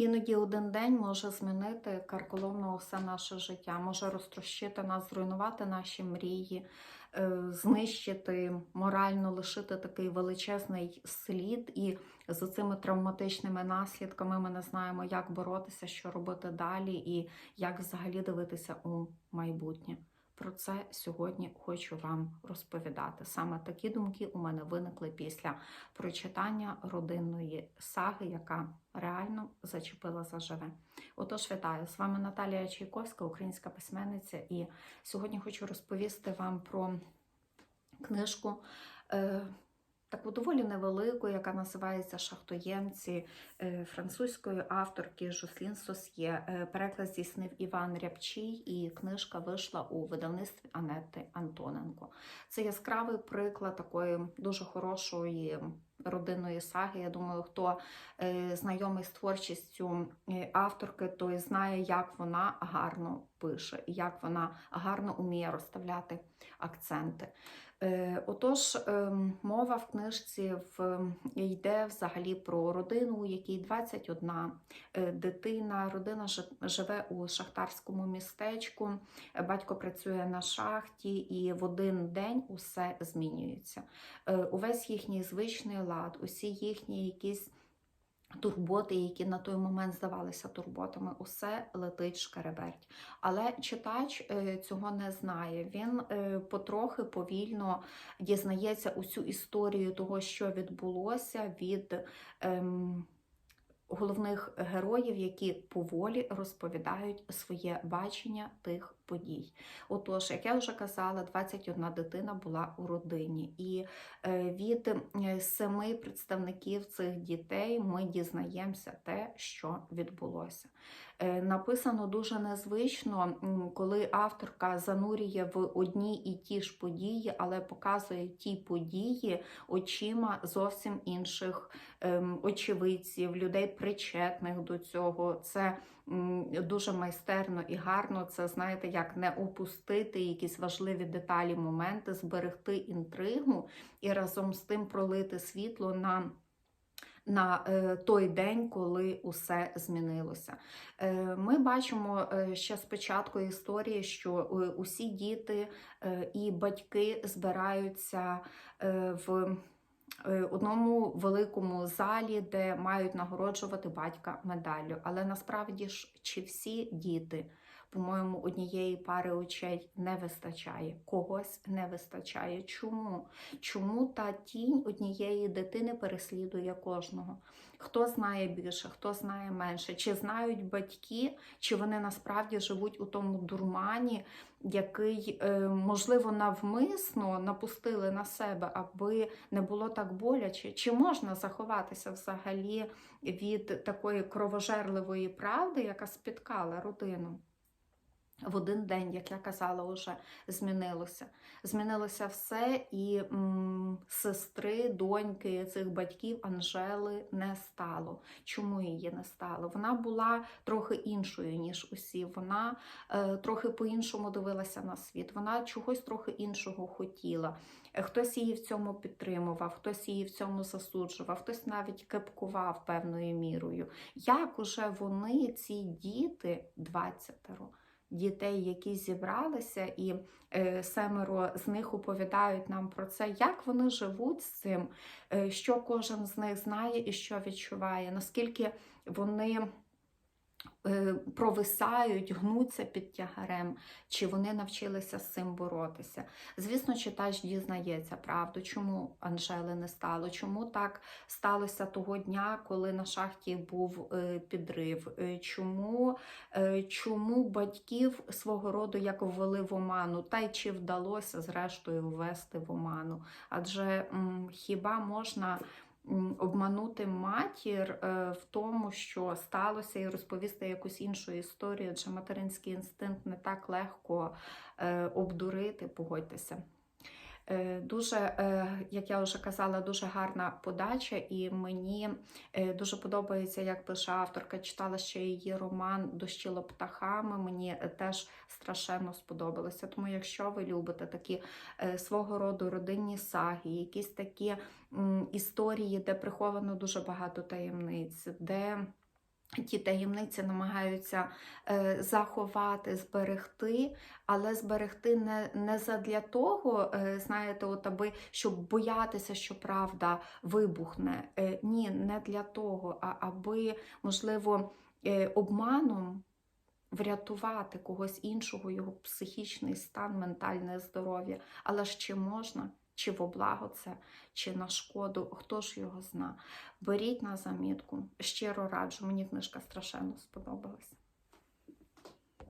Іноді один день може змінити карколомно все наше життя, може розтрощити нас, зруйнувати наші мрії, е, знищити морально, лишити такий величезний слід. І з цими травматичними наслідками ми не знаємо, як боротися, що робити далі, і як взагалі дивитися у майбутнє. Про це сьогодні хочу вам розповідати. Саме такі думки у мене виникли після прочитання родинної саги, яка реально зачепила заживе. Отож, вітаю! З вами Наталія Чайковська, українська письменниця, і сьогодні хочу розповісти вам про книжку. Таку доволі невелику, яка називається Шахтоємці е, французької авторки Жуслін Сосьє. Е, Переклад здійснив Іван Рябчий, і книжка вийшла у видавництві Анетти Антоненко. Це яскравий приклад такої дуже хорошої родинної саги. Я думаю, хто е, знайомий з творчістю е, авторки, той знає, як вона гарно пише і як вона гарно уміє розставляти акценти. Е, Отож, ем, мова в книжці йде взагалі про родину, у якій 21 е, дитина. Родина жи- живе у шахтарському містечку, батько працює на шахті, і в один день усе змінюється. Увесь їхній звичний лад, усі їхні якісь. Турботи, які на той момент здавалися турботами, усе летить шкереберть. Але читач е, цього не знає. Він е, потрохи повільно дізнається усю історію того, що відбулося від ем, головних героїв, які поволі розповідають своє бачення тих подій. Отож, як я вже казала, 21 дитина була у родині, і е, від е, семи представників цих дітей ми дізнаємося те, що відбулося. Е, Написано дуже незвично, коли авторка занурює в одні і ті ж події, але показує ті події очима зовсім інших ем, очевидців, людей причетних до цього. Це дуже майстерно і гарно. Це знаєте, як не опустити якісь важливі деталі, моменти, зберегти інтригу і разом з тим пролити світло на. На е, той день, коли усе змінилося, Е, ми бачимо е, ще з початку історії, що усі діти і батьки збираються в одному великому залі, де мають нагороджувати батька медаллю. Але насправді ж чи всі діти, по-моєму, однієї пари очей не вистачає, когось не вистачає. Чому? Чому та тінь однієї дитини переслідує кожного? Хто знає більше, хто знає менше? Чи знають батьки, чи вони насправді живуть у тому дурмані, який, е, можливо, навмисно напустили на себе, аби не було так боляче? Чи можна заховатися взагалі від такої кровожерливої правди, яка спіткала родину? В один день, як я казала, вже змінилося. Змінилося все, і м, сестри, доньки цих батьків Анжели не стало. Чому її не стало? Вона була трохи іншою, ніж усі. Вона е, трохи по-іншому дивилася на світ. Вона чогось трохи іншого хотіла. Е, Хтось її в цьому підтримував, хтось її в цьому засуджував, хтось навіть кепкував певною мірою. Як уже вони, ці діти, 20 дітей, які зібралися, і е, семеро з них оповідають нам про це, як вони живуть з цим, е, що кожен з них знає і що відчуває, наскільки вони. Е, Провисають, гнуться під тягарем, чи вони навчилися з цим боротися. Звісно, читач дізнається правду, чому Анжели не стало, чому так сталося того дня, коли на шахті був е, підрив, е, чому чому батьків свого роду як ввели в оману, та й чи вдалося зрештою ввести в оману. Адже м, хіба можна обманути матір е, в тому, що сталося, і розповісти якусь іншу історію, адже материнський інстинкт не так легко е, обдурити, погодьтеся. Е, Дуже, е, як я вже казала, дуже гарна подача, і мені е, дуже подобається, як пише авторка. Читала ще її роман Дощило птахами. Мені теж страшенно сподобалося. Тому, якщо ви любите такі свого роду родинні саги, якісь такі історії, де приховано дуже багато таємниць, де ті таємниці намагаються е, заховати, зберегти, але зберегти не, не задля того, е, знаєте, от аби щоб боятися, що правда вибухне. Е, ні, не для того, а аби, можливо, е, обманом врятувати когось іншого, його психічний стан, ментальне здоров'я. Але ж чи можна? Чи во благо це, чи на шкоду, хто ж його зна. Беріть на замітку. Щиро раджу, мені книжка страшенно сподобалась.